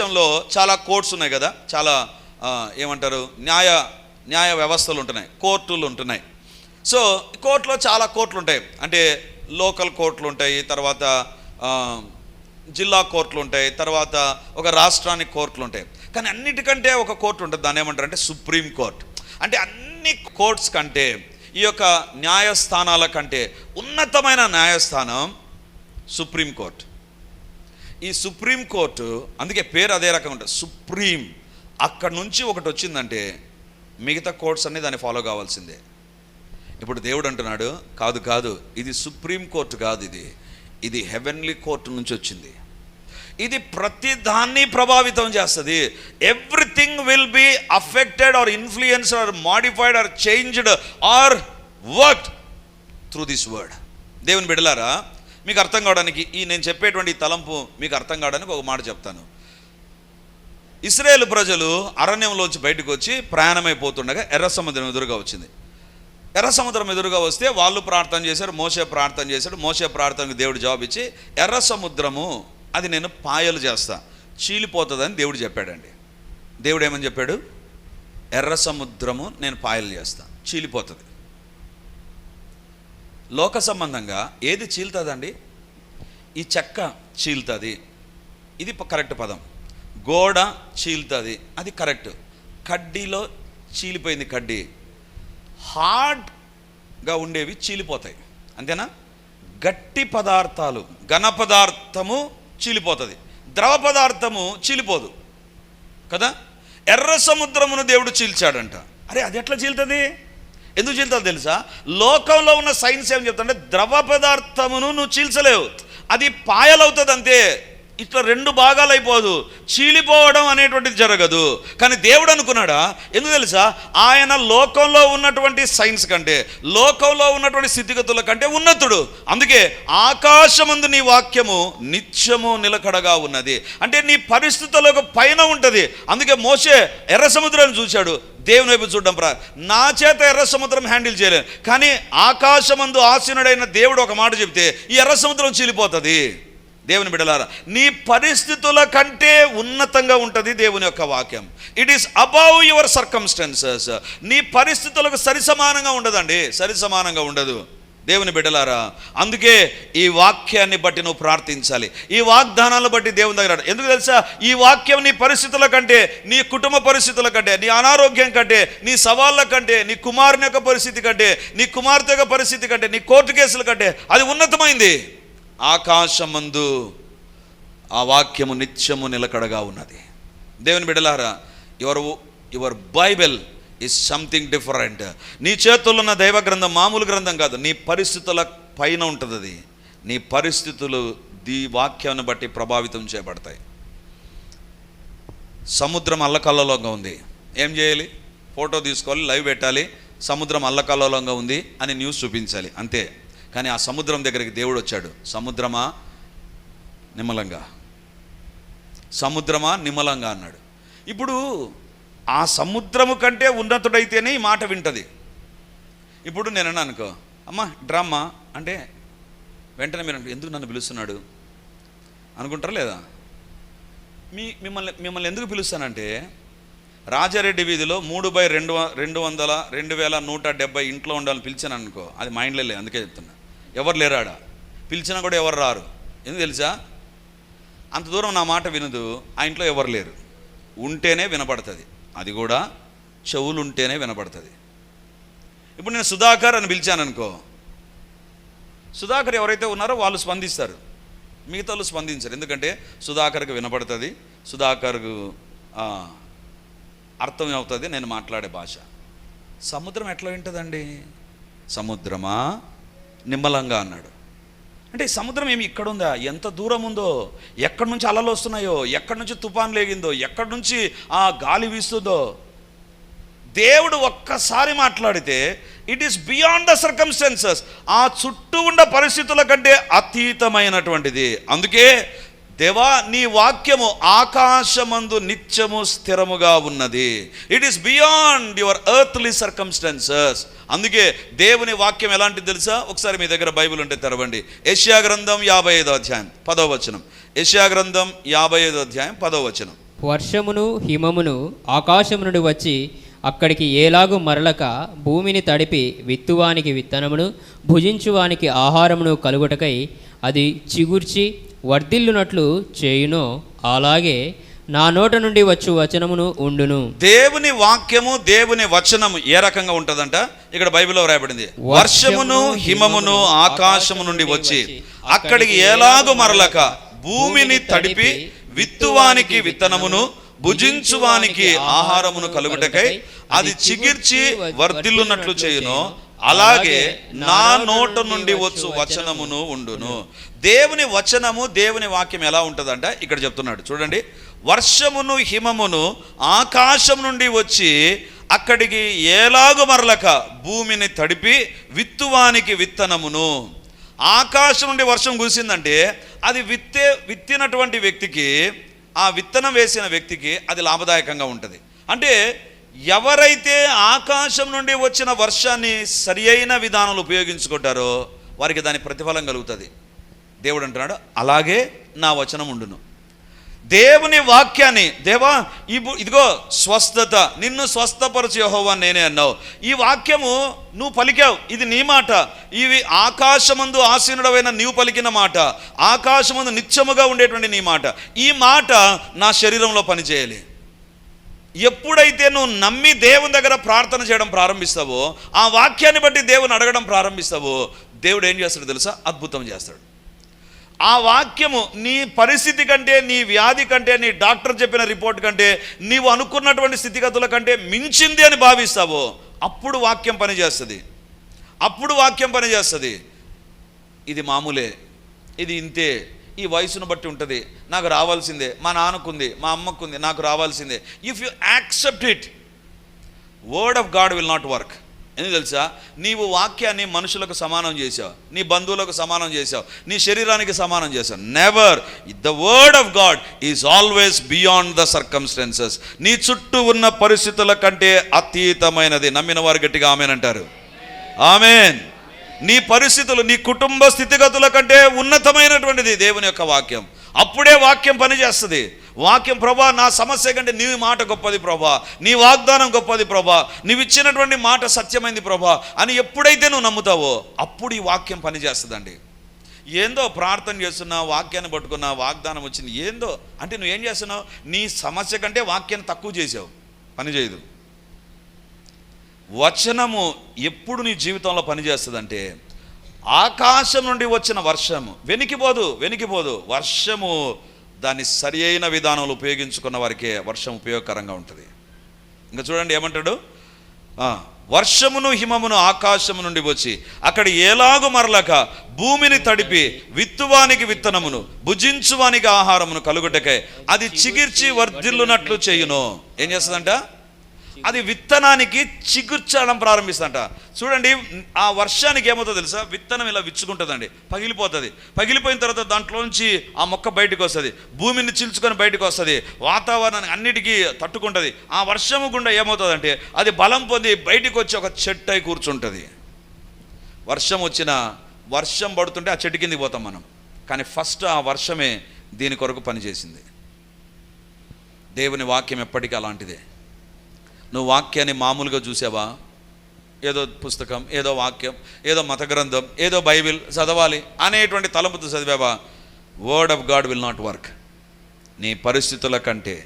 దేశంలో చాలా కోర్ట్స్ ఉన్నాయి కదా చాలా ఏమంటారు న్యాయ న్యాయ వ్యవస్థలు ఉంటున్నాయి కోర్టులు ఉంటున్నాయి. సో కోర్టులో చాలా కోర్టులు ఉంటాయి. అంటే లోకల్ కోర్టులు ఉంటాయి తర్వాత జిల్లా కోర్టులు ఉంటాయి తర్వాత ఒక రాష్ట్రానికి కోర్టులు ఉంటాయి. కానీ అన్నిటికంటే ఒక కోర్టు ఉంటుంది దాన్ని ఏమంటారు అంటే సుప్రీం కోర్ట్. అంటే అన్ని కోర్ట్స్ కంటే ఈ యొక్క న్యాయస్థానాల కంటే ఉన్నతమైన న్యాయస్థానం సుప్రీం కోర్ట్. ఈ సుప్రీం కోర్టు అందుకే పేరు అదే రకంగా ఉంటుంది సుప్రీం. అక్కడ నుంచి ఒకటి వచ్చిందంటే మిగతా కోర్ట్స్ అన్ని దాన్ని ఫాలో కావాల్సిందే. ఇప్పుడు దేవుడు అంటున్నాడు కాదు కాదు ఇది సుప్రీం కోర్టు కాదు ఇది. ఇది హెవెన్లీ కోర్టు నుంచి వచ్చింది. ఇది ప్రతి దాన్ని ప్రభావితం చేస్తుంది. Everything will be affected or influence or modified or changed or work through this word. దేవుని బిడలారా మీకు అర్థం కావడానికి ఈ నేను చెప్పేటువంటి తలంపు మీకు అర్థం కావడానికి ఒక మాట చెప్తాను. ఇస్రాయేల్ ప్రజలు అరణ్యంలోంచి బయటకు వచ్చి ప్రయాణమైపోతుండగా ఎర్ర సముద్రం ఎదురుగా వచ్చింది. ఎర్ర సముద్రం ఎదురుగా వస్తే వాళ్ళు ప్రార్థన చేశారు మోసే ప్రార్థన చేశాడు మోసే ప్రార్థనకు దేవుడు జవాబు ఇచ్చి ఎర్ర సముద్రము అది నేను పాయలు చేస్తా చీలిపోతుందని దేవుడు చెప్పాడండి. దేవుడు ఏమని చెప్పాడు? ఎర్ర సముద్రము నేను పాయలు చేస్తా చీలిపోతుంది. లోక సంబంధంగా ఏది చీల్తుందండి? ఈ చెక్క చీలుతుంది. ఇది కరెక్ట్ పదం. గోడ చీలుతుంది. అది కరెక్ట్. కడ్డీలో చీలిపోయింది కడ్డీ. హార్డ్గా ఉండేవి చీలిపోతాయి. అంతేనా? గట్టి పదార్థాలు ఘన పదార్థము చీలిపోతుంది. ద్రవ పదార్థము చీలిపోదు. కదా? ఎర్ర సముద్రమును దేవుడు చీల్చాడంట. అరే అది ఎట్లా చీలుతుంది? ఎందుకు చీల్తావు తెలుసా? లోకంలో ఉన్న సైన్స్ ఏం చెప్తుంటే ద్రవ పదార్థమును నువ్వు చీల్చలేవు. అది పాయలవుతుంది అంతే ఇట్లా రెండు భాగాలు అయిపోదు చీలిపోవడం అనేటువంటిది జరగదు. కానీ దేవుడు అనుకున్నాడా? ఎందుకు తెలుసా? ఆయన లోకంలో ఉన్నటువంటి సైన్స్ కంటే లోకంలో ఉన్నటువంటి స్థితిగతుల కంటే ఉన్నతుడు. అందుకే ఆకాశమందు నీ వాక్యము నిత్యము నిలకడగా ఉన్నది. అంటే నీ పరిస్థితులకు పైన ఉంటుంది. అందుకే మోసే ఎర్ర సముద్రాన్ని చూశాడు. దేవుని వైపు చూడడం ప్రా నా చేత ఎర్ర సముద్రం హ్యాండిల్ చేయలేదు కానీ ఆకాశమందు ఆసీనుడైన దేవుడు ఒక మాట చెప్తే ఈ ఎర్ర సముద్రం చీలిపోతుంది. దేవుని బిడలారా నీ పరిస్థితుల కంటే ఉన్నతంగా ఉంటుంది దేవుని యొక్క వాక్యం. It is above your circumstances నీ పరిస్థితులకు సరిసమానంగా ఉండదండి. సరిసమానంగా ఉండదు. దేవుని బిడ్డలారా అందుకే ఈ వాక్యాన్ని బట్టి నువ్వు ప్రార్థించాలి. ఈ వాగ్దానాలను బట్టి దేవుని దగ్గర ఎందుకు తెలుసా? ఈ వాక్యం నీ పరిస్థితుల కంటే నీ కుటుంబ పరిస్థితుల కంటే నీ అనారోగ్యం కంటే నీ సవాళ్ళ కంటే నీ కుమారుని యొక్క పరిస్థితి కంటే నీ కుమార్తె యొక్క పరిస్థితి కంటే నీ కోర్టు కేసుల కంటే అది ఉన్నతమైంది. ఆకాశమందు ఆ వాక్యము నిత్యము నిలకడగా ఉన్నది. దేవుని బిడలారా your your Bible is something different నీ చేతుల్లో ఉన్న దైవ గ్రంథం మామూలు గ్రంథం కాదు నీ పరిస్థితుల పైన ఉంటుంది అది. నీ పరిస్థితులు దీ వాక్యాన్ని బట్టి ప్రభావితం చేయబడతాయి. సముద్రం అల్లకల్లోలంగా ఉంది. ఏం చేయాలి? ఫోటో తీసుకోవాలి లైవ్ పెట్టాలి సముద్రం అల్లకల్లోలంగా ఉంది అని న్యూస్ చూపించాలి అంతే. కానీ ఆ సముద్రం దగ్గరికి దేవుడు వచ్చాడు. సముద్రమా? నిమ్మలంగా. సముద్రమా? నిమ్మలంగా అన్నాడు. ఇప్పుడు ఆ సముద్రము కంటే ఉన్నతుడైతేనే ఈ మాట వింటది. ఇప్పుడు నేను అనుకో అమ్మా డ్రామా అంటే వెంటనే మీరు ఎందుకు నన్ను పిలుస్తున్నాడు? అనుకుంటారా లేదా? మీ మిమ్మల్ని మిమ్మల్ని ఎందుకు పిలుస్తానంటే రాజారెడ్డి వీధిలో మూడు బై రెండు వ- రెండు వందల రెండు వేల నూట డెబ్బై ఇంట్లో ఉండాలని పిలిచాను అనుకో అది మైండ్లో లేదు అందుకే చెప్తున్నా. ఎవరు లేరాడా? పిలిచినా కూడా ఎవరు రారు. ఎందుకు తెలుసా? అంత దూరం నా మాట వినదు ఆ ఇంట్లో ఎవరు లేరు. ఉంటేనే వినపడుతుంది. అది కూడా చెవులు ఉంటేనే వినపడుతుంది. ఇప్పుడు నేను సుధాకర్ అని పిలిచాను అనుకో సుధాకర్ ఎవరైతే ఉన్నారో వాళ్ళు స్పందిస్తారు. మిగతా వాళ్ళు స్పందించరు. ఎందుకంటే సుధాకర్కి వినపడుతుంది సుధాకర్కు అర్థం అవుతుంది నేను మాట్లాడే భాష. సముద్రం ఎట్లా వింటుందండి? సముద్రమా? నిమ్మలంగా అన్నాడు. అంటే సముద్రం ఏమి ఇక్కడ ఉందా? ఎంత దూరం ఉందో? ఎక్కడి నుంచి అలలు వస్తున్నాయో? ఎక్కడి నుంచి తుఫాన్ లేగిందో? ఎక్కడి నుంచి ఆ గాలి వీస్తుందో? దేవుడు ఒక్కసారి మాట్లాడితే it is beyond the circumstances ఆ చుట్టూ ఉన్న పరిస్థితుల కంటే అతీతమైనటువంటిది. అందుకే దేవా నీ వాక్యము ఆకాశమందు నిత్యము స్థిరముగా ఉన్నది. It is beyond your earthly circumstances అందుకే దేవుని వాక్యం ఎలాంటిది తెలుసా? ఒకసారి మీ దగ్గర బైబిల్ ఉంటే తెరవండి. ఏషియా గ్రంథం యాభై ఐదో అధ్యాయం పదో వచనం. ఏషియా గ్రంథం యాభై ఐదో అధ్యాయం పదో వచనం. వర్షమును హిమమును ఆకాశము నుండి వచ్చి అక్కడికి ఏలాగు మరలక భూమిని తడిపి విత్తువానికి విత్తనమును భుజించువానికి ఆహారమును కలుగుటకై అది చిగుర్చి వర్ధిల్లునట్లు చేయునో. అలాగే నా నోట నుండి వచ్చు వచనమును ఉండును. దేవుని వాక్యము దేవుని వచనము ఏ రకంగా ఉంటదంట? ఇక్కడ బైబిల్లో రాయబడింది. వర్షమును హిమమును ఆకాశము నుండి వచ్చి అక్కడికి ఎలాగో మరలక భూమిని తడిపి విత్తువానికి విత్తనమును భుజించువానికి ఆహారమును కలుగుటకై అది చిగిర్చి వర్ధిల్లునట్లు చేయును. అలాగే నా నోట నుండి వచ్చు వచనమును ఉండును. దేవుని వచనము దేవుని వాక్యం ఎలా ఉంటుందంట? ఇక్కడ చెప్తున్నాడు. చూడండి. వర్షమును హిమమును ఆకాశం నుండి వచ్చి అక్కడికి ఏలాగు మరలక భూమిని తడిపి విత్తువానికి విత్తనమును. ఆకాశం నుండి వర్షం కురిసిందంటే అది విత్తే విత్తినటువంటి వ్యక్తికి ఆ విత్తనం వేసిన వ్యక్తికి అది లాభదాయకంగా ఉంటుంది. అంటే ఎవరైతే ఆకాశం నుండి వచ్చిన వర్షాన్ని సరి అయిన విధానంలో ఉపయోగించుకుంటారో వారికి దాని ప్రతిఫలం కలుగుతుంది. దేవుడు అంటున్నాడు అలాగే నా వచనం ఉండును. దేవుని వాక్యాన్ని దేవా ఇప్పు ఇదిగో స్వస్థత నిన్ను స్వస్థపరచు యెహోవా నేనే అన్నావు. ఈ వాక్యము నువ్వు పలికావు ఇది నీ మాట. ఇవి ఆకాశమందు ఆసీనుడమైన నీవు పలికిన మాట. ఆకాశమందు నిత్యముగా ఉండేటువంటి నీ మాట. ఈ మాట నా శరీరంలో పనిచేయాలి. ఎప్పుడైతే నువ్వు నమ్మి దేవుని దగ్గర ప్రార్థన చేయడం ప్రారంభిస్తావో ఆ వాక్యాన్ని బట్టి దేవుని అడగడం ప్రారంభిస్తావో దేవుడు ఏం చేస్తాడు తెలుసా? అద్భుతం చేస్తాడు. ఆ వాక్యము నీ పరిస్థితి కంటే నీ వ్యాధి కంటే నీ డాక్టర్ చెప్పిన రిపోర్ట్ కంటే నీవు అనుకున్నటువంటి స్థితిగతుల కంటే మించింది అని భావిస్తావో అప్పుడు వాక్యం పనిచేస్తుంది అప్పుడు వాక్యం పనిచేస్తుంది ఇది మామూలే. ఇది ఇంతే. ఈ వయసును బట్టి ఉంటుంది. నాకు రావాల్సిందే. మా నాన్నకుంది మా అమ్మకుంది నాకు రావాల్సిందే. If you accept it word of God will not work ఎందుకు తెలుసా? నీవు వాక్యాన్ని మనుషులకు సమానం చేసావు నీ బంధువులకు సమానం చేసావు నీ శరీరానికి సమానం చేసావు never the word of God is always beyond the circumstances నీ చుట్టూ ఉన్న పరిస్థితుల కంటే అతీతమైనది. నమ్మిన వారు గట్టిగా ఆమెనంటారు. ఆమెన్. నీ పరిస్థితులు నీ కుటుంబ స్థితిగతుల కంటే ఉన్నతమైనటువంటిది దేవుని యొక్క వాక్యం. అప్పుడే వాక్యం పనిచేస్తుంది. వాక్యం ప్రభా నా సమస్య కంటే నీ మాట గొప్పది ప్రభా. నీ వాగ్దానం గొప్పది ప్రభా. నీవు ఇచ్చినటువంటి మాట సత్యమైంది ప్రభా అని ఎప్పుడైతే నువ్వు నమ్ముతావో అప్పుడు ఈ వాక్యం పనిచేస్తుందండి. ఏందో ప్రార్థన చేస్తున్నా వాక్యాన్ని పట్టుకున్నా వాగ్దానం వచ్చింది ఏందో. అంటే నువ్వు ఏం చేస్తున్నావు? నీ సమస్య కంటే వాక్యాన్ని తక్కువ చేసావు. పని చేయదు. వచనము ఎప్పుడు నీ జీవితంలో పనిచేస్తుందంటే ఆకాశం నుండి వచ్చిన వర్షము. వెనికిపోదు వెనికిపోదు వర్షము దాన్ని సరి అయిన విధానంలో ఉపయోగించుకున్న వారికే వర్షం ఉపయోగకరంగా ఉంటుంది. ఇంకా చూడండి ఏమంటాడు? వర్షమును హిమమును ఆకాశము నుండి వచ్చి అక్కడ ఏలాగు మరలక భూమిని తడిపి విత్తువానికి విత్తనమును భుజించువానికి ఆహారమును కలుగుటకై అది చిగిర్చి వర్ధిల్లునట్లు చేయును. ఏం చేస్తుందంట? అది విత్తనానికి చిగుర్చడం ప్రారంభిస్తుందంట. చూడండి ఆ వర్షానికి ఏమవుతుందో తెలుసా? విత్తనం ఇలా విచ్చుకుంటుందండి. పగిలిపోతుంది. పగిలిపోయిన తర్వాత దాంట్లోంచి ఆ మొక్క బయటకు వస్తుంది. భూమిని చీల్చుకొని బయటకు వస్తుంది. వాతావరణానికి అన్నిటికీ తట్టుకుంటుంది. ఆ వర్షము గుండా ఏమవుతుందంటే అది బలం పొంది బయటకు వచ్చి ఒక చెట్టు అయి కూర్చుంటుంది. వర్షం వచ్చిన వర్షం పడుతుంటే ఆ చెట్టు కిందికి పోతాం మనం. కానీ ఫస్ట్ ఆ వర్షమే దీని కొరకు పనిచేసింది. దేవుని వాక్యం ఎప్పటికీ అలాంటిదే. నువ్వు వాక్యాన్ని మామూలుగా చూసావా? ఏదో పుస్తకం ఏదో వాక్యం ఏదో మత గ్రంథం ఏదో బైబిల్ చదవాలి అనేటువంటి తలంపుతో చదివావా? Word of God will not work నీ పరిస్థితుల కంటే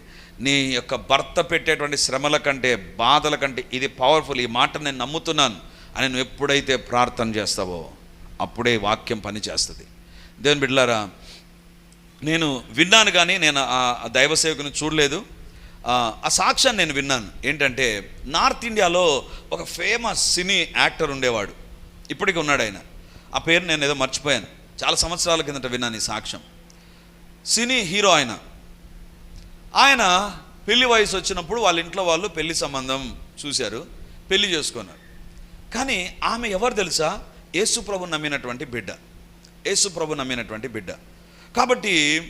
నీ యొక్క భర్త పెట్టేటువంటి శ్రమల కంటే బాధల కంటే ఇది పవర్ఫుల్ ఈ మాట నేను నమ్ముతున్నాను అని నువ్వు ఎప్పుడైతే ప్రార్థన చేస్తావో అప్పుడే వాక్యం పనిచేస్తుంది దేవుని బిడ్డలారా నేను విన్నాను కానీ నేను ఆ దైవ సేవకుని చూడలేదు. ఆ సాక్ష్యాన్ని నేను విన్నాను. ఏంటంటే నార్త్ ఇండియాలో ఒక ఫేమస్ సినీ యాక్టర్ ఉండేవాడు. ఇప్పటికీ ఉన్నాడు ఆయన. ఆ పేరు నేను ఏదో మర్చిపోయాను. చాలా సంవత్సరాల కిందట విన్నాను ఈ సాక్ష్యం. సినీ హీరో ఆయన. ఆయన పెళ్ళి వయసు వచ్చినప్పుడు వాళ్ళ ఇంట్లో వాళ్ళు పెళ్ళి సంబంధం చూశారు పెళ్ళి చేసుకున్నారు. కానీ ఆమె ఎవరు తెలుసా? యేసుప్రభు నమ్మినటువంటి బిడ్డ. యేసుప్రభు నమ్మినటువంటి బిడ్డ. కాబట్టి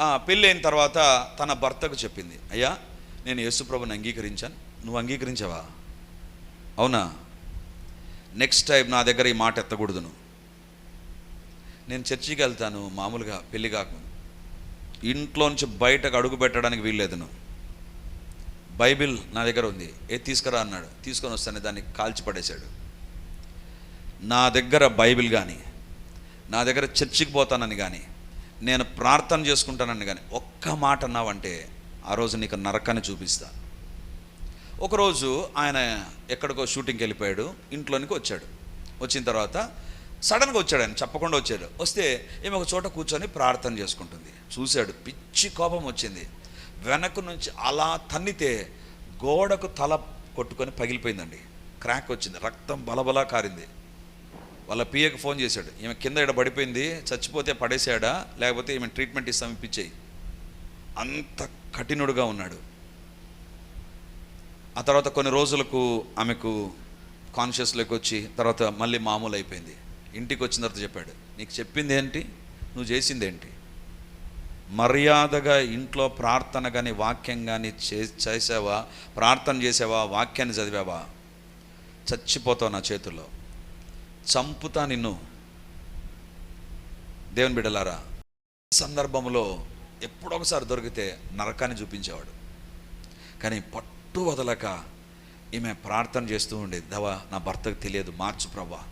పెళ్ళైన పెళ్ళి అయిన తర్వాత తన భర్తకు చెప్పింది అయ్యా నేను యేసుప్రభుని అంగీకరించాను. నువ్వు అంగీకరించావా? అవునా. నెక్స్ట్ టైం నా దగ్గర ఈ మాట ఎత్తకూడదు నువ్వు. నేను చర్చికి వెళ్తాను మామూలుగా పెళ్ళి కాకుండా. ఇంట్లోంచి బయటకు అడుగు పెట్టడానికి వీల్లేదు నువ్వు. బైబిల్ నా దగ్గర ఉంది. ఏ తీసుకురా అన్నాడు. తీసుకొని వస్తాను దాన్ని కాల్చి పడేశాడు. నా దగ్గర బైబిల్ కానీ నా దగ్గర చర్చికి పోతానని కానీ నేను ప్రార్థన చేసుకుంటానని కానీ ఒక్క మాట అన్నావంటే ఆ రోజు నీకు నరకాన్ని చూపిస్తా. ఒకరోజు ఆయన ఎక్కడికో షూటింగ్కి వెళ్ళిపోయాడు ఇంట్లోనికి వచ్చాడు. వచ్చిన తర్వాత సడన్గా వచ్చాడు ఆయన చెప్పకుండా వచ్చాడు. వస్తే ఏమి ఒక చోట కూర్చొని ప్రార్థన చేసుకుంటుంది. చూశాడు పిచ్చి కోపం వచ్చింది. వెనక నుంచి అలా తన్నితే గోడకు తల కొట్టుకొని పగిలిపోయిందండి. క్రాక్ వచ్చింది రక్తం బలబలా కారింది. వాళ్ళ పిఏకి ఫోన్ చేశాడు. ఈమె కింద ఇక్కడ పడిపోయింది చచ్చిపోతే పడేశాడా లేకపోతే ఈమె ట్రీట్మెంట్ ఇస్తాం ఇప్పించేయి. అంత కఠినుడుగా ఉన్నాడు. ఆ తర్వాత కొన్ని రోజులకు ఆమెకు కాన్షియస్లోకి వచ్చి తర్వాత మళ్ళీ మామూలు అయిపోయింది ఇంటికి వచ్చిన తర్వాత చెప్పాడు నీకు చెప్పింది ఏంటి? నువ్వు చేసింది ఏంటి? మర్యాదగా ఇంట్లో ప్రార్థన కానీ వాక్యం కానీ చే చేసావా? ప్రార్థన చేసావా? వాక్యాన్ని చదివావా? చచ్చిపోతావు నా చేతుల్లో. చంపుతా నిన్ను. దేవుని బిడ్డలారా సందర్భంలో ఎప్పుడొకసారి దొరికితే నరకాన్ని చూపించేవాడు. కానీ పట్టు వదలక ఈమె ప్రార్థన చేస్తూ ఉండేది దవా నా భర్తకు తెలియదు మార్చు ప్రభా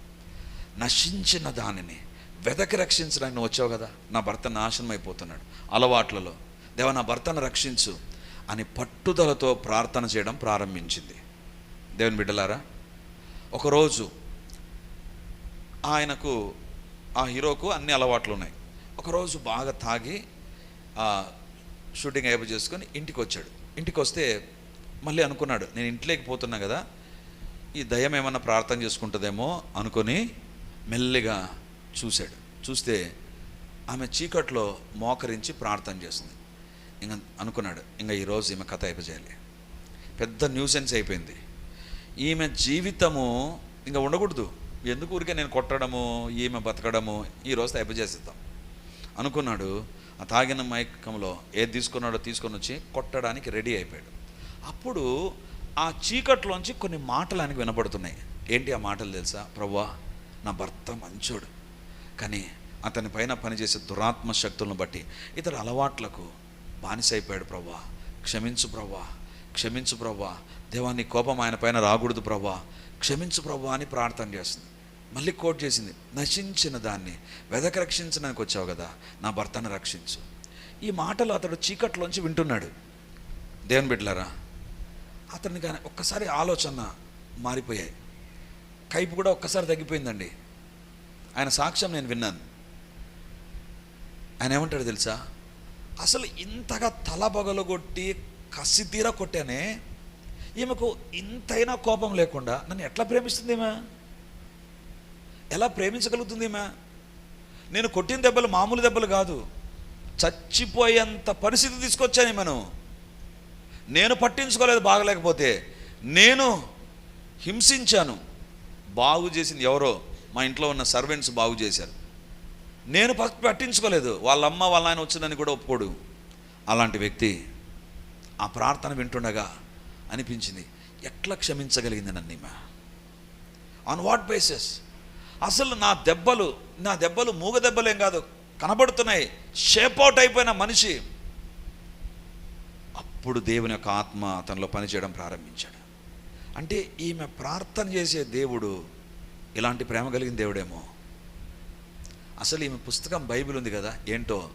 నశించిన దానిని వెదకి రక్షించడానికి నువ్వు వచ్చావు కదా నా భర్త నాశనం అయిపోతున్నాడు అలవాట్లలో. దేవ నా భర్తను రక్షించు అని పట్టుదలతో ప్రార్థన చేయడం ప్రారంభించింది. దేవుని బిడ్డలారా ఒకరోజు ఆయనకు ఆ హీరోకు అన్ని అలవాట్లు ఉన్నాయి ఒకరోజు బాగా తాగి షూటింగ్ అయిపో చేసుకొని ఇంటికి వచ్చాడు ఇంటికి వస్తే మళ్ళీ అనుకున్నాడు నేను ఇంట్లోకి పోతున్నా కదా ఈ దయ్యం ఏమన్నా ప్రార్థన చేసుకుంటుందేమో అనుకొని మెల్లిగా చూశాడు. చూస్తే ఆమె చీకట్లో మోకరించి ప్రార్థన చేస్తుంది ఇంకా అనుకున్నాడు ఇంకా ఈరోజు ఈమె కథ అయిపోయాలి పెద్ద న్యూసెన్స్ అయిపోయింది. ఈమె జీవితము ఇంకా ఉండకూడదు. ఎందుకు ఊరికే నేను కొట్టడము ఈమె బతకడము ఈ రోజు అయిపోచేసేద్దాం అనుకున్నాడు ఆ తాగిన మైకంలో ఏది తీసుకున్నాడో తీసుకొని వచ్చి కొట్టడానికి రెడీ అయిపోయాడు. అప్పుడు ఆ చీకట్లోంచి కొన్ని మాటలు ఆయనకు వినపడుతున్నాయి. ఏంటి ఆ మాటలు తెలుసా? ప్రవ్వా నా భర్త మంచోడు. కానీ అతని పైన పనిచేసే దురాత్మ శక్తులను బట్టి ఇతడు అలవాట్లకు బానిసైపోయాడు ప్రవ్వా. క్షమించు ప్రవ్వా క్షమించు ప్రవ్వా. దేవాన్ని కోపం ఆయన పైన రాకూడదు ప్రవ్వా. క్షమించు ప్రభు అని ప్రార్థన చేస్తుంది. మళ్ళీ కోట్ చేసింది నశించిన దాన్ని వెదక రక్షించడానికి వచ్చావు కదా నా భర్తను రక్షించు. ఈ మాటలు అతడు చీకట్లోంచి వింటున్నాడు. దేవుని బిడ్డలారా అతనికి కానీ ఒక్కసారి ఆలోచన మారిపోయాయి. కైపు కూడా ఒక్కసారి తగ్గిపోయిందండి. ఆయన సాక్ష్యం నేను విన్నాను. ఆయన ఏమంటాడు తెలుసా? అసలు ఇంతగా తల బగలగొట్టి కసి తీర కొట్టానే ఈమెకు ఇంతైనా కోపం లేకుండా నన్ను ఎట్లా ప్రేమిస్తుంది ఈమె? ఎలా ప్రేమించగలుగుతుంది ఈమె? నేను కొట్టిన దెబ్బలు మామూలు దెబ్బలు కాదు. చచ్చిపోయేంత పరిస్థితి తీసుకొచ్చాను ఈమెను. నేను పట్టించుకోలేదు బాగలేకపోతే. నేను హింసించాను. బాగు చేసింది ఎవరో? మా ఇంట్లో ఉన్న సర్వెంట్స్ బాగు చేశారు. నేను పట్టించుకోలేదు. వాళ్ళ అమ్మ వాళ్ళ ఆయన వచ్చిందని కూడా ఒప్పుకోడు. అలాంటి వ్యక్తి ఆ ప్రార్థన వింటుండగా అనిపించింది. ఎట్లా క్షమించగలిగింది నన్ను ఈమె? ఆన్ వాట్ బేసిస్ అసలు నా దెబ్బలు నా దెబ్బలు మూగ దెబ్బలేం కాదు కనబడుతున్నాయి. షేప్ అవుట్ అయిపోయిన మనిషి. అప్పుడు దేవుని యొక్క ఆత్మ అతనిలో పనిచేయడం ప్రారంభించాడు. అంటే ఈమె ప్రార్థన చేసే దేవుడు ఇలాంటి ప్రేమ కలిగిన దేవుడేమో. అసలు ఈమె పుస్తకం బైబిల్ ఉంది కదా ఏంటో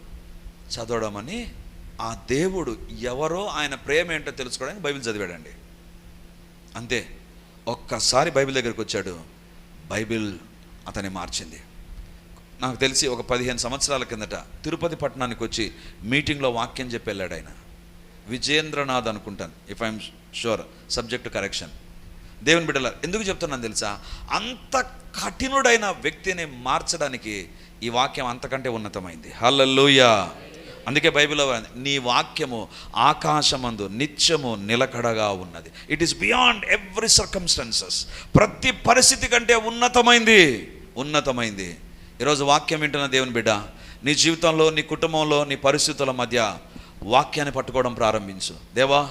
చదవడమని ఆ దేవుడు ఎవరో ఆయన ప్రేమ ఏంటో తెలుసుకోవడానికి బైబిల్ చదివాడండి. అంతే. ఒక్కసారి బైబిల్ దగ్గరికి వచ్చాడు. బైబిల్ అతన్ని మార్చింది. నాకు తెలిసి ఒక పదిహేను సంవత్సరాల కిందట తిరుపతి పట్టణానికి వచ్చి మీటింగ్లో వాక్యం చెప్పి వెళ్ళాడు ఆయన. విజేంద్రనాథ్ అనుకుంటాను if I'm sure subject correction దేవుని బిడ్డల ఎందుకు చెప్తున్నాను తెలుసా? అంత కఠినుడైన వ్యక్తిని మార్చడానికి ఈ వాక్యం అంతకంటే ఉన్నతమైంది. హల్లెలూయా అందుకే బైబిల్లో నీ వాక్యము ఆకాశమందు నిత్యము నిలకడగా ఉన్నది. It is beyond every circumstances ప్రతి పరిస్థితి కంటే ఉన్నతమైంది. ఉన్నతమైంది. ఈరోజు వాక్యం వింటున్న దేవుని బిడ్డ నీ జీవితంలో నీ కుటుంబంలో నీ పరిస్థితుల మధ్య వాక్యాన్ని పట్టుకోవడం ప్రారంభించు. దేవా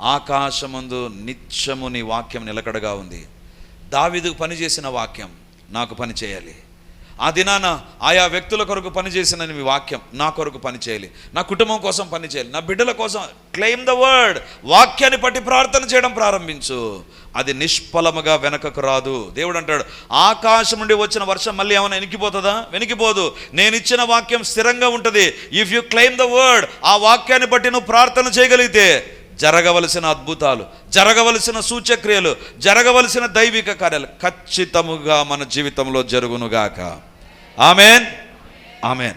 ఆకాశమందు నిత్యము నీ వాక్యం నిలకడగా ఉంది. దావీదుకు పని చేసిన వాక్యం నాకు పని చేయాలి. ఆ దినాన ఆయా వ్యక్తుల కొరకు పనిచేసిన మీ వాక్యం నా కొరకు పని చేయాలి నా కుటుంబం కోసం పని చేయాలి నా బిడ్డల కోసం క్లెయిమ్ ద వర్డ్ వాక్యాన్ని పట్టి ప్రార్థన చేయడం ప్రారంభించు. అది నిష్ఫలముగా వెనకకు రాదు. దేవుడు అంటాడు ఆకాశం నుండి వచ్చిన వర్షం మళ్ళీ ఏమైనా వెనికిపోతుందా వెనికిపోదు. నేను ఇచ్చిన వాక్యం స్థిరంగా ఉంటుంది. If you claim the word ఆ వాక్యాన్ని బట్టి నువ్వు ప్రార్థన చేయగలిగితే జరగవలసిన అద్భుతాలు జరగవలసిన సూచక్రియలు జరగవలసిన దైవిక కార్యాలు ఖచ్చితముగా మన జీవితంలో జరుగునుగాక. ఆమెన్? ఆమెన్.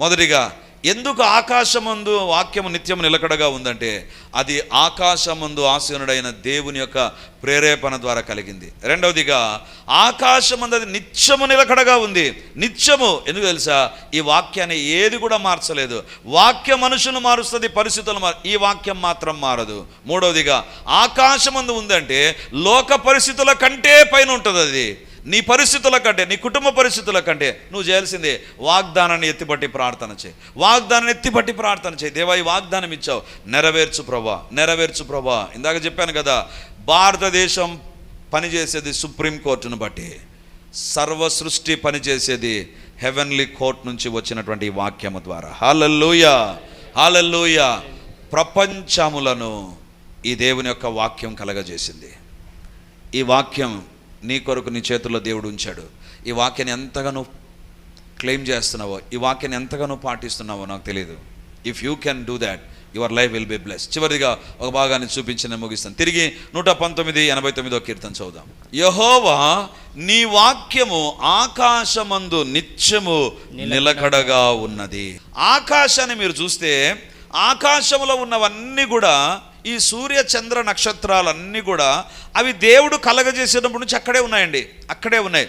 మొదటిగా ఎందుకు ఆకాశమందు వాక్యము నిత్యము నిలకడగా ఉందంటే అది ఆకాశమందు ఆసీనుడైన దేవుని యొక్క ప్రేరేపణ ద్వారా కలిగింది. రెండవదిగా ఆకాశమందు అది నిత్యము నిలకడగా ఉంది. నిత్యము ఎందుకు తెలుసా? ఈ వాక్యాన్ని ఏది కూడా మార్చలేదు. వాక్య మనుషులు మారుస్తుంది పరిస్థితులు మారు ఈ వాక్యం మాత్రం మారదు. మూడవదిగా ఆకాశమందు ఉందంటే లోక పరిస్థితుల కంటే పైన ఉంటుంది అది నీ పరిస్థితుల కంటే నీ కుటుంబ పరిస్థితుల కంటే నువ్వు చేయాల్సిందే వాగ్దానాన్ని ఎత్తిపట్టి ప్రార్థన చేయి. వాగ్దానాన్ని ఎత్తిపట్టి ప్రార్థన చేయి. దేవా ఈ వాగ్దానం ఇచ్చావు. నెరవేర్చు ప్రభా నెరవేర్చు ప్రభా. ఇందాక చెప్పాను కదా భారతదేశం పనిచేసేది సుప్రీం కోర్టును బట్టి. సర్వ సృష్టి పనిచేసేది హెవెన్లీ కోర్ట్ నుంచి వచ్చినటువంటి వాక్యము ద్వారా. Hallelujah hallelujah. ప్రపంచములను ఈ దేవుని యొక్క వాక్యం కలగజేసింది. ఈ వాక్యం నీ కొరకు నీ చేతుల్లో దేవుడు ఉంచాడు. ఈ వాక్యాన్ని ఎంతగానో క్లెయిమ్ చేస్తున్నావో ఈ వాక్యాన్ని ఎంతగానో పాటిస్తున్నావో నాకు తెలియదు if you can do that your life will be bless చివరిగా ఒక భాగాన్ని చూపించిన ముగిస్తాను. తిరిగి నూట పంతొమ్మిది ఎనభై తొమ్మిదో కీర్తన చదువుదాం. యహోవా నీ వాక్యము ఆకాశమందు నిత్యము నిలకడగా ఉన్నది. ఆకాశాన్ని మీరు చూస్తే ఆకాశంలో ఉన్నవన్నీ కూడా ఈ సూర్య చంద్ర నక్షత్రాలన్నీ కూడా అవి దేవుడు కలగజేసినప్పటి నుంచి అక్కడే ఉన్నాయండి. అక్కడే ఉన్నాయి.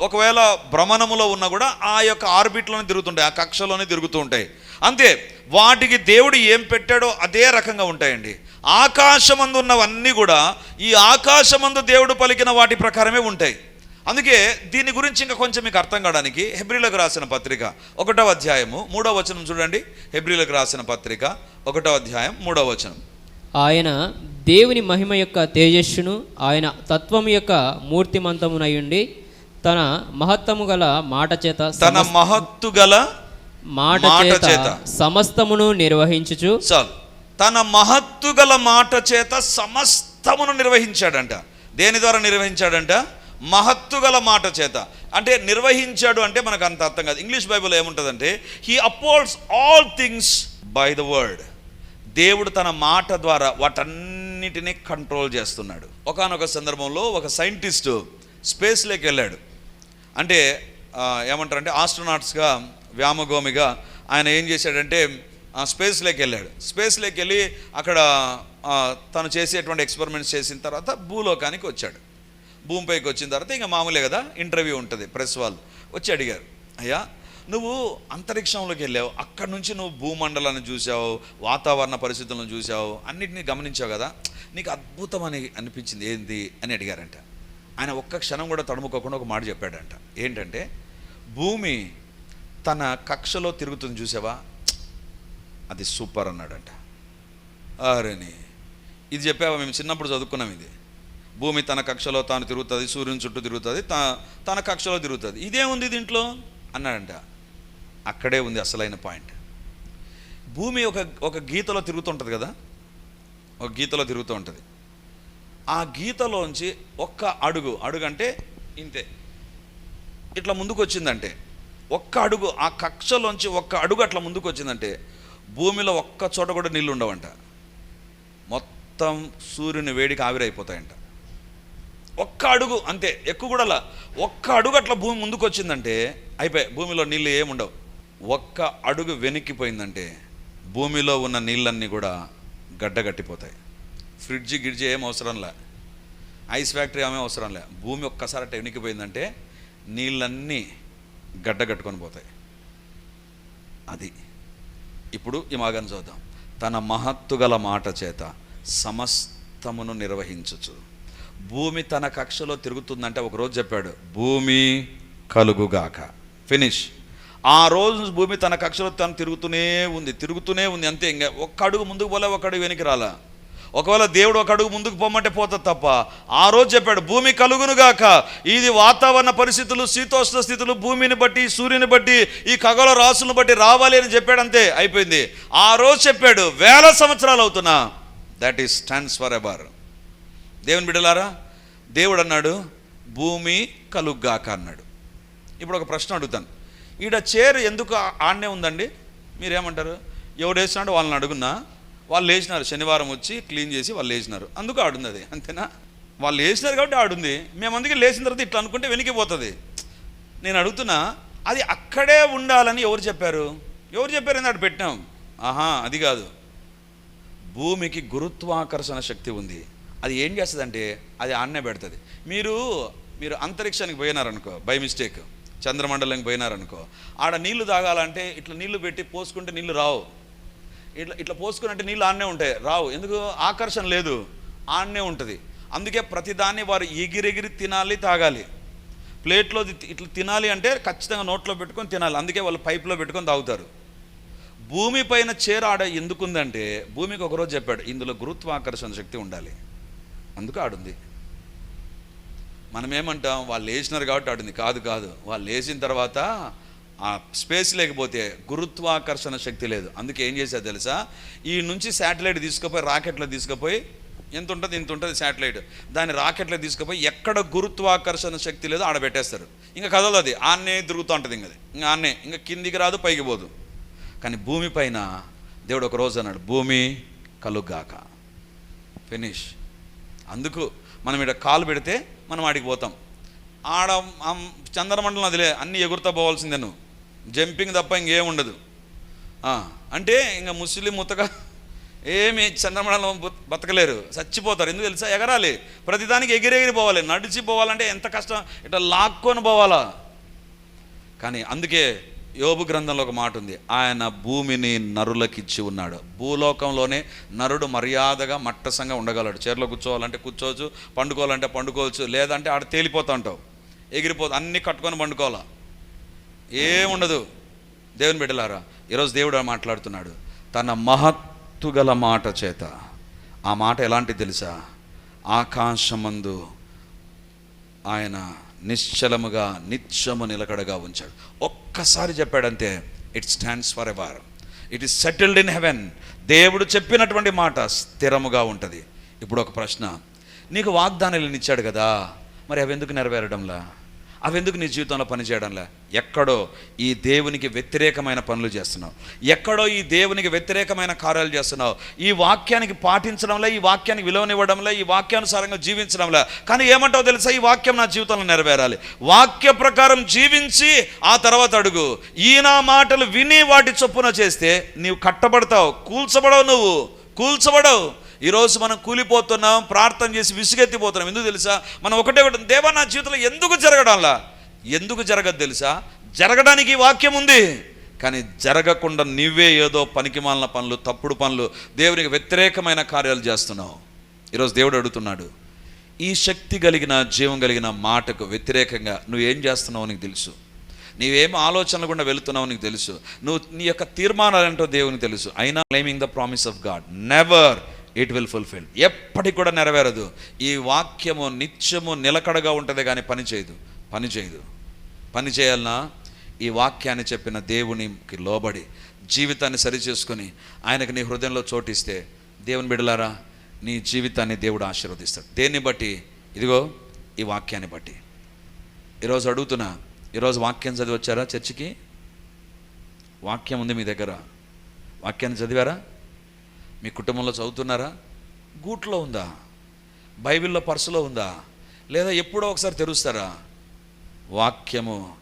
ఒకవేళ భ్రమణములో ఉన్నా కూడా ఆ యొక్క ఆర్బిట్లోనే తిరుగుతుంటాయి ఆ కక్షలోనే తిరుగుతూ ఉంటాయి. అంతే వాటికి దేవుడు ఏం పెట్టాడో అదే రకంగా ఉంటాయండి. ఆకాశమందు ఉన్నవన్నీ కూడా ఈ ఆకాశమందు దేవుడు పలికిన వాటి ప్రకారమే ఉంటాయి. అందుకే దీని గురించి ఇంకా కొంచెం మీకు అర్థం కావడానికి హెబ్రిలకు రాసిన పత్రిక ఒకటో అధ్యాయము మూడో వచనం చూడండి. హెబ్రిలకు రాసిన పత్రిక ఒకటో అధ్యాయం మూడో వచనం. ఆయన దేవుని మహిమ యొక్క తేజస్సును ఆయన తత్వం యొక్క మూర్తిమంతమునయుండి తన మహత్తము గల మాట చేత తన మహత్తు గల మాట చేత చేత. సమస్తమును నిర్వహించుచు చాలు. తన మహత్తు గల మాట చేత సమస్తమును నిర్వహించాడంట. దేని ద్వారా నిర్వహించాడంట? మహత్తు గల మాట చేత. అంటే నిర్వహించాడు అంటే మనకు అంత అర్థం కాదు. ఇంగ్లీష్ బైబిల్ ఏముంటుందంటే he upholds all things by the word దేవుడు తన మాట ద్వారా వాటన్నిటినీ కంట్రోల్ చేస్తున్నాడు. ఒకానొక సందర్భంలో ఒక సైంటిస్టు స్పేస్లోకి వెళ్ళాడు. అంటే ఏమంటారు ఏమంటారంటే ఆస్ట్రోనాట్స్గా వ్యామగోమిగా ఆయన ఏం చేశాడంటే ఆ, స్పేస్లోకి వెళ్ళాడు. స్పేస్లోకి వెళ్ళి అక్కడ తను చేసేటువంటి ఎక్స్పెరిమెంట్స్ చేసిన తర్వాత భూలోకానికి వచ్చాడు. భూమిపైకి వచ్చిన తర్వాత ఇంకా మామూలే కదా ఇంటర్వ్యూ ఉంటుంది ప్రెస్ వాళ్ళు. వచ్చి అడిగారు అయ్యా నువ్వు అంతరిక్షంలోకి వెళ్ళావు అక్కడ నుంచి నువ్వు భూమండలాన్ని చూసావు వాతావరణ పరిస్థితులను చూసావు అన్నిటినీ గమనించావు కదా? నీకు అద్భుతం అని అనిపించింది ఏంది అని అడిగారంట. ఆయన ఒక్క క్షణం కూడా తడుముకోకుండా ఒక మాట చెప్పాడంట. ఏంటంటే భూమి తన కక్షలో తిరుగుతుంది చూసావా? అది సూపర్ అన్నాడంట. అరేని ఇది చెప్పావా? మేము చిన్నప్పుడు చదువుకున్నాం ఇది. భూమి తన కక్షలో తాను తిరుగుతుంది సూర్యుని చుట్టూ తిరుగుతుంది తా తన కక్షలో తిరుగుతుంది. ఇదేముంది దీంట్లో? అన్నాడంట. అక్కడే ఉంది అసలైన పాయింట్. భూమి ఒక ఒక గీతలో తిరుగుతుంటుంది కదా? ఒక గీతలో తిరుగుతూ ఉంటుంది ఆ గీతలోంచి ఒక్క అడుగు అడుగు అంటే ఇంతే. ఇట్లా ముందుకు వచ్చిందంటే ఒక్క అడుగు ఆ కక్షలోంచి ఒక్క అడుగు అట్లా ముందుకు వచ్చిందంటే భూమిలో ఒక్క చోట కూడా నీళ్ళు ఉండవంట మొత్తం సూర్యుని వేడికి ఆవిరైపోతాయంట. ఒక్క అడుగు అంతే. ఎక్కువ కూడా ఒక్క అడుగు అట్లా భూమి ముందుకు వచ్చిందంటే అయిపోయాయి. భూమిలో నీళ్ళు ఏముండవు. ఒక్క అడుగు వెనక్కిపోయిందంటే భూమిలో ఉన్న నీళ్ళన్నీ కూడా గడ్డగట్టిపోతాయి. ఫ్రిడ్జ్ గిడ్జి ఏం అవసరంలే ఐస్ ఫ్యాక్టరీ ఏమీ అవసరంలే భూమి ఒక్కసారి అట్ట వెనక్కిపోయిందంటే నీళ్ళన్నీ గడ్డగట్టుకొని పోతాయి. అది. ఇప్పుడు ఈ మాగాన్ని చూద్దాం. తన మహత్తు గల మాట చేత సమస్తమును నిర్వహించచ్చు భూమి తన కక్షలో తిరుగుతుందంటే ఒకరోజు చెప్పాడు భూమి కలుగుగాక. ఫినిష్. ఆ రోజు భూమి తన కక్షలో తను తిరుగుతూనే ఉంది తిరుగుతూనే ఉంది అంతే. ఇంకా ఒక్క అడుగు ముందుకు పోలే ఒక్క అడుగు వెనక్కి రాలా. ఒకవేళ దేవుడు ఒక అడుగు ముందుకు పోమంటే పోతుంది తప్ప ఆ రోజు చెప్పాడు భూమి కలుగునుగాక ఇది వాతావరణ పరిస్థితులు శీతోష్ణ స్థితులు భూమిని బట్టి సూర్యుని బట్టి ఈ ఖగోళ రాసులను బట్టి రావాలి అని చెప్పాడు అంతే అయిపోయింది. ఆ రోజు చెప్పాడు వేల సంవత్సరాలు అవుతున్నా. That is stands for ever దేవుని బిడ్డలారా దేవుడు అన్నాడు భూమి కలుగ్గాక అన్నాడు. ఇప్పుడు ఒక ప్రశ్న అడుగుతాను. ఈడ చైర్ ఎందుకు ఆడనే ఉందండి? మీరేమంటారు? ఎవడు వేసినాడు వాళ్ళని అడుగున్నా. వాళ్ళు వేసినారు శనివారం వచ్చి క్లీన్ చేసి వాళ్ళు వేసినారు అందుకు ఆడుంది అది అంతేనా? వాళ్ళు వేసినారు కాబట్టి ఆడుంది. మేము అందుకే లేచిన తర్వాత ఇట్లా అనుకుంటే వెనికిపోతుంది నేను అడుగుతున్నా అది అక్కడే ఉండాలని ఎవరు చెప్పారు? ఎవరు చెప్పారు? అని అటు పెట్టినాం? ఆహా అది కాదు. భూమికి గురుత్వాకర్షణ శక్తి ఉంది. అది ఏం చేస్తుందంటే అది ఆడనే పెడుతుంది. మీరు మీరు అంతరిక్షానికి పోయినారనుకో బై మిస్టేక్ చంద్రమండలంకి పోయినారనుకో ఆడ నీళ్ళు తాగాలంటే ఇట్లా నీళ్ళు పెట్టి పోసుకుంటే నీళ్ళు రావు. ఇట్లా ఇట్లా పోసుకున్నట్టు నీళ్ళు ఆడనే ఉంటాయి. రావు. ఎందుకు? ఆకర్షణ లేదు. ఆడనే ఉంటుంది. అందుకే ప్రతిదాన్ని వారు ఎగిరెగిరి తినాలి తాగాలి. ప్లేట్లో ఇట్లా తినాలి అంటే ఖచ్చితంగా నోట్లో పెట్టుకొని తినాలి. అందుకే వాళ్ళు పైప్లో పెట్టుకొని తాగుతారు. భూమి పైన చీర ఆడ ఎందుకుందంటే భూమికి ఒకరోజు చెప్పాడు ఇందులో గురుత్వాకర్షణ శక్తి ఉండాలి. అందుకు ఆడుంది. మనం ఏమంటాం వాళ్ళు లేచినారు కాబట్టి ఆడింది. కాదు కాదు. వాళ్ళు లేచిన తర్వాత ఆ స్పేస్ లేకపోతే గురుత్వాకర్షణ శక్తి లేదు. అందుకే ఏం చేశారు తెలుసా? ఈ నుంచి శాటిలైట్ తీసుకుపోయి రాకెట్లో తీసుకుపోయి ఎంత ఉంటుంది ఇంత ఉంటుంది శాటిలైట్. దాన్ని రాకెట్లో తీసుకుపోయి ఎక్కడ గురుత్వాకర్షణ శక్తి లేదో ఆడ పెట్టేస్తారు. ఇంకా కదలదు అది. ఆన్నే తిరుగుతూ ఉంటుంది ఇంకా ఇంకా ఆన్నే. ఇంకా కిందికి రాదు పైకి పోదు. కానీ భూమి పైన దేవుడు ఒక రోజు అన్నాడు భూమి కలుగ్గాక ఫినిష్. అందుకు మనం ఇక్కడ కాలు పెడితే మనం ఆడికి పోతాం. ఆడ చంద్రమండలం అదిలే అన్నీ ఎగురుతా పోవాల్సిందే నువ్వు. జంపింగ్ తప్ప ఇంకేం ఉండదు. అంటే ఇంకా ముస్లిం ముత్తగా ఏమి చంద్రమండలం బతకలేరు. చచ్చిపోతారు. ఎందుకు తెలుసా? ఎగరాలి. ప్రతిదానికి ఎగిరెగిరి పోవాలి. నడిచి పోవాలంటే ఎంత కష్టం? ఇట్లా లాక్కొని పోవాలా. కానీ అందుకే యోబు గ్రంథంలో ఒక మాట ఉంది. ఆయన భూమిని నరులకిచ్చి ఉన్నాడు. భూలోకంలోనే నరుడు మర్యాదగా మట్టసంగా ఉండగలడు. చీరలో కూర్చోవాలంటే కూర్చోవచ్చు పండుకోవాలంటే పండుకోవచ్చు లేదంటే ఆడ తేలిపోతా ఉంటావు. ఎగిరిపోతా అన్నీ కట్టుకొని పండుకోవాలా? ఏముండదు దేవుని బిడ్డలారా ఈరోజు దేవుడు మాట్లాడుతున్నాడు. తన మహత్తు గల మాట చేత. ఆ మాట ఎలాంటిది తెలుసా? ఆకాశమందు ఆయన నిశ్చలముగా నిత్యము నిలకడగా ఉంచాడు. ఒక్కసారి చెప్పాడంతే it stands for ever it is settled in heaven దేవుడు చెప్పినటువంటి మాట స్థిరముగా ఉంటుంది. ఇప్పుడు ఒక ప్రశ్న. నీకు వాగ్దానాలు ఇచ్చాడు కదా మరి అవి ఎందుకు నెరవేరడంలా? అవెందుకు నీ జీవితంలో పనిచేయడంలే ఎక్కడో ఈ దేవునికి వ్యతిరేకమైన పనులు చేస్తున్నావు. ఎక్కడో ఈ దేవునికి వ్యతిరేకమైన కార్యాలు చేస్తున్నావు. ఈ వాక్యానికి పాటించడంలో ఈ వాక్యానికి విలువనివ్వడంలో ఈ వాక్యానుసారంగా జీవించడంలో. కానీ ఏమంటావు తెలుసా? ఈ వాక్యం నా జీవితంలో నెరవేరాలి. వాక్య ప్రకారం జీవించి ఆ తర్వాత అడుగు. ఈయన మాటలు విని వాటి చొప్పున చేస్తే నీవు కట్టబడతావు కూల్చబడవు నువ్వు. కూల్చబడవు. ఈరోజు మనం కూలిపోతున్నాం ప్రార్థన చేసి విసుగెత్తిపోతున్నాం. ఎందుకు తెలుసా? మనం ఒకటే ఒకటి దేవా నా జీవితంలో ఎందుకు జరగడంలా? ఎందుకు జరగదు తెలుసా? జరగడానికి వాక్యం ఉంది. కానీ జరగకుండా నువ్వే ఏదో పనికిమాలిన పనులు తప్పుడు పనులు దేవునికి వ్యతిరేకమైన కార్యాలు చేస్తున్నావు. ఈరోజు దేవుడు అడుగుతున్నాడు ఈ శక్తి కలిగిన జీవం కలిగిన మాటకు వ్యతిరేకంగా నువ్వేం చేస్తున్నావు నీకు తెలుసు. నీవేం ఆలోచనలు గుండా వెళుతున్నావు నీకు తెలుసు. నువ్వు నీ యొక్క తీర్మానాలు ఏంటో దేవునికి తెలుసు. అయినా claiming the promise of God never it will fulfil ఎప్పటికి కూడా నెరవేరదు. ఈ వాక్యము నిత్యము నిలకడగా ఉంటుంది కానీ పని చేయదు. పని చేయదు. పని చేయాలన్నా ఈ వాక్యాన్ని చెప్పిన దేవునికి లోబడి జీవితాన్ని సరిచేసుకొని ఆయనకు నీ హృదయంలో చోటిస్తే దేవుని బిడలారా నీ జీవితాన్ని దేవుడు ఆశీర్వదిస్తాడు. దేన్ని బట్టి? ఇదిగో ఈ వాక్యాన్ని బట్టి. ఈరోజు అడుగుతున్నా ఈరోజు వాక్యం చదివి వచ్చారా చర్చికి? వాక్యం ఉంది మీ దగ్గర. వాక్యాన్ని చదివారా? మీ కుటుంబంలో చదువుతున్నారా? గూట్లో ఉందా? బైబిల్లో పర్సులో ఉందా? లేదా ఎప్పుడో ఒకసారి తెరుస్తారా? వాక్యము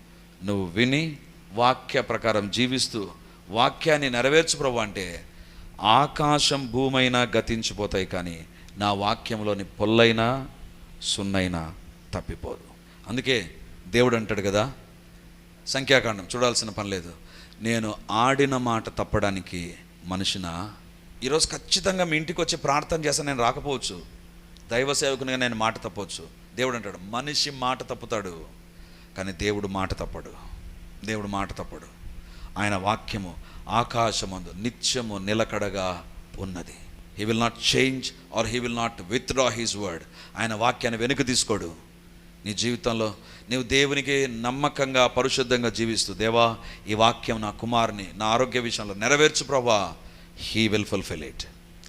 నువ్వు విని వాక్య ప్రకారం జీవిస్తూ వాక్యాన్ని నెరవేర్చు ప్రభు అంటే ఆకాశం భూమైనా గతించిపోతాయి కానీ నా వాక్యంలోని పొల్లైనా సున్నైనా తప్పిపోదు. అందుకే దేవుడు అంటాడు కదా సంఖ్యాకాండం చూడాల్సిన పని లేదు. నేను ఆడిన మాట తప్పడానికి మనిషిన ఈరోజు ఖచ్చితంగా మీ ఇంటికి వచ్చి ప్రార్థన చేస్తాను నేను రాకపోవచ్చు. దైవ సేవకునిగా నేను మాట తప్పవచ్చు దేవుడు అంటాడు మనిషి మాట తప్పుతాడు కానీ దేవుడు మాట తప్పడు. దేవుడు మాట తప్పడు. ఆయన వాక్యము ఆకాశమందు నిత్యము నిలకడగా ఉన్నది. He will not change or he will not withdraw his word ఆయన వాక్యాన్ని వెనుక తీసుకోడు. నీ జీవితంలో నీవు దేవునికి నమ్మకంగా పరిశుద్ధంగా జీవిస్తూ దేవా ఈ వాక్యం నా కుమారుని నా ఆరోగ్య విషయంలో నెరవేర్చు ప్రభా. హీ విల్ ఫుల్ఫిల్ ఇట్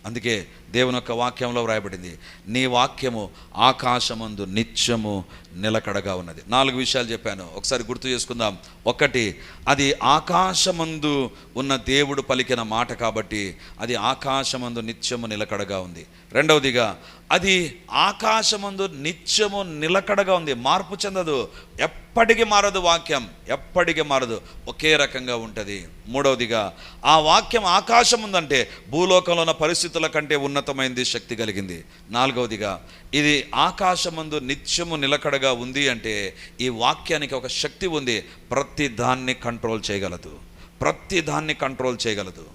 అందుకే దేవుని యొక్క వాక్యంలో వ్రాయబడింది నీ వాక్యము ఆకాశమందు నిత్యము నిలకడగా ఉన్నది. నాలుగు విషయాలు చెప్పాను ఒకసారి గుర్తు చేసుకుందాం. ఒకటి అది ఆకాశమందు ఉన్న దేవుడు పలికిన మాట కాబట్టి అది ఆకాశమందు నిత్యము నిలకడగా ఉంది. రెండవదిగా అది ఆకాశమందు నిత్యము నిలకడగా ఉంది. మార్పు చెందదు ఎప్పటికీ మారదు వాక్యం ఎప్పటికీ మారదు ఒకే రకంగా ఉంటుంది. మూడవదిగా ఆ వాక్యం ఆకాశం ఉందంటే భూలోకంలో ఉన్న పరిస్థితుల కంటే ఉన్నతమైనది శక్తి కలిగింది. నాలుగవదిగా ఇది ఆకాశమందు నిత్యము నిలకడగా ఉంది అంటే ఈ వాక్యానికి ఒక శక్తి ఉంది. ప్రతి దాన్ని కంట్రోల్ చేయగలదు. ప్రతి దాన్ని కంట్రోల్ చేయగలదు.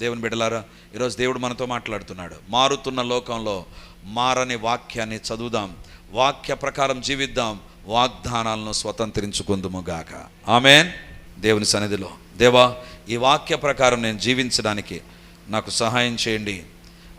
దేవుని బిడ్డలారా ఈరోజు దేవుడు మనతో మాట్లాడుతున్నాడు. మారుతున్న లోకంలో మారని వాక్యాన్ని చదువుదాం. వాక్య ప్రకారం జీవిద్దాం. వాగ్దానాలను స్వతంత్రించుకుందుము గాక. ఆమెన్. దేవుని సన్నిధిలో. దేవా ఈ వాక్య ప్రకారం నేను జీవించడానికి నాకు సహాయం చేయండి.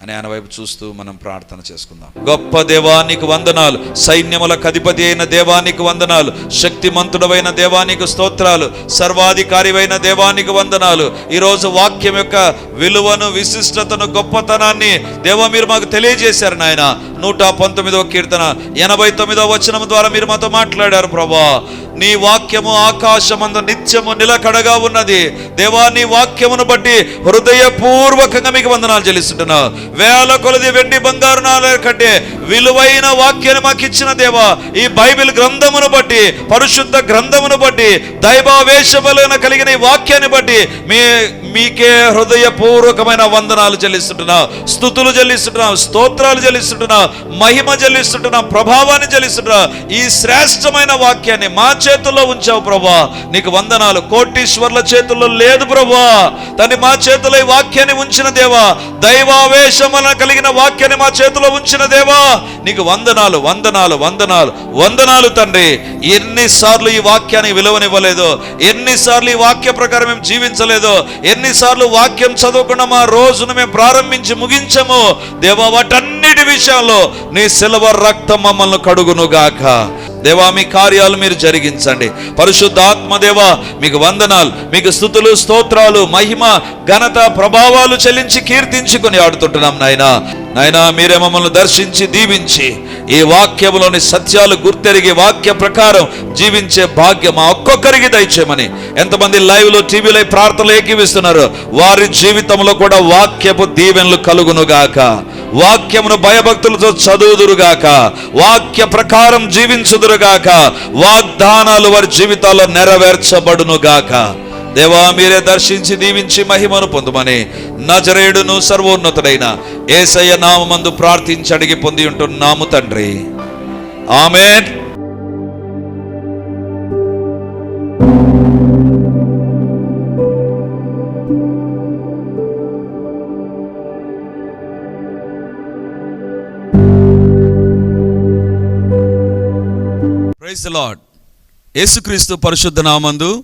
అని ఆయన వైపు చూస్తూ మనం ప్రార్థన చేసుకుందాం. గొప్ప దేవానికి వందనాలు. సైన్యముల కధిపతి అయిన దేవానికి వందనాలు. శక్తిమంతుడమైన దేవానికి స్తోత్రాలు. సర్వాధికారివైన దేవానికి వందనాలు. ఈరోజు వాక్యం యొక్క విలువను విశిష్టతను గొప్పతనాన్ని దేవ మీరు మాకు తెలియజేశారు నాయన. నూట పంతొమ్మిదవ కీర్తన ఎనభై తొమ్మిదవ వచనం ద్వారా మీరు మాతో మాట్లాడారు ప్రభా. నీ వాక్యము ఆకాశమందు నిత్యము నిలకడగా ఉన్నది. దేవా నీ వాక్యమును బట్టి హృదయపూర్వకంగా మీకు వందనాలు చెల్లిస్తుంటున్నా. వేల కొలది వెండి బంగారు కంటే విలువైన వాక్యాన్ని మాకు ఇచ్చిన దేవా ఈ బైబిల్ గ్రంథమును బట్టి పరిశుద్ధ గ్రంథమును బట్టి దైవావేశములను కలిగిన ఈ వాక్యాన్ని బట్టి మీ మీకే హృదయపూర్వకమైన వందనాలు చెల్లిస్తుంటున్నా. స్థుతులు చెల్లిస్తుంటున్నా స్తోత్రాలు చెల్లిస్తుంటున్నా మహిమ చెల్లిస్తుంటున్నా ప్రభావాన్ని చెల్లిస్తుంటున్నా. ఈ శ్రేష్టమైన వాక్యాన్ని మా చేతుల్లో ఉంచావు ప్రభా. నీకు వందనాలు. కోటీశ్వర్ల చేతుల్లో లేదు ప్రభా. తని మా చేతుల్లో ఈ వాక్యాన్ని ఉంచిన దేవా. దైవావేశమన కలిగిన వాక్యాన్ని మా చేతిలో ఉంచిన దేవా. నీకు వందనాలు వందనాలు వందనాలు వందనాలు తండ్రి. ఎన్నిసార్లు ఈ వాక్యానికి విలువనివ్వలేదో. ఎన్నిసార్లు ఈ వాక్య ప్రకారం మేము జీవించలేదో. ఎన్నిసార్లు వాక్యం చదవకుండా మా రోజును మేము ప్రారంభించి ముగించము. దేవా వాటన్నిటి విషయాల్లో నీ సిల్వర్ రక్తం మమ్మల్ని కడుగునుగాక. దేవా మీ కార్యాలు మీరు జరిగించండి. పరిశుద్ధాత్మదేవ మీకు వందనాలు మీకు స్థుతులు స్తోత్రాలు మహిమ ఘనత ప్రభావాలు చెల్లించి కీర్తించుకొని ఆడుతుంటున్నాం నాయనా. నాయనా మీరే మమ్మల్ని దర్శించి దీవించి ఈ వాక్యములోని సత్యాలు గుర్తెరిగి వాక్య ప్రకారం జీవించే భాగ్యం మా ఒక్కొక్కరికి దయచేయమని. ఎంతమంది లైవ్లో టీవీలో ప్రార్థనలు ఏకీవిస్తున్నారు? వారి జీవితంలో కూడా వాక్యపు దీవెనలు కలుగునుగాక. వాక్యమును భయభక్తులతో చదువుదురుగాక. వాక్య ప్రకారం జీవించుదురుగాక. వాగ్దానాలు వారి జీవితాల్లో నెరవేర్చబడునుగాక. దేవా మీరే దర్శించి దీవించి మహిమను పొందుమని నజరేయుడును సర్వోన్నతుడైన ఏసయ్య నామందు ప్రార్థించి అడిగి పొంది ఉంటున్నాము తండ్రి. ఆమెన్. ప్రైజ్ యేసుక్రీస్తు పరిశుద్ధ నామందు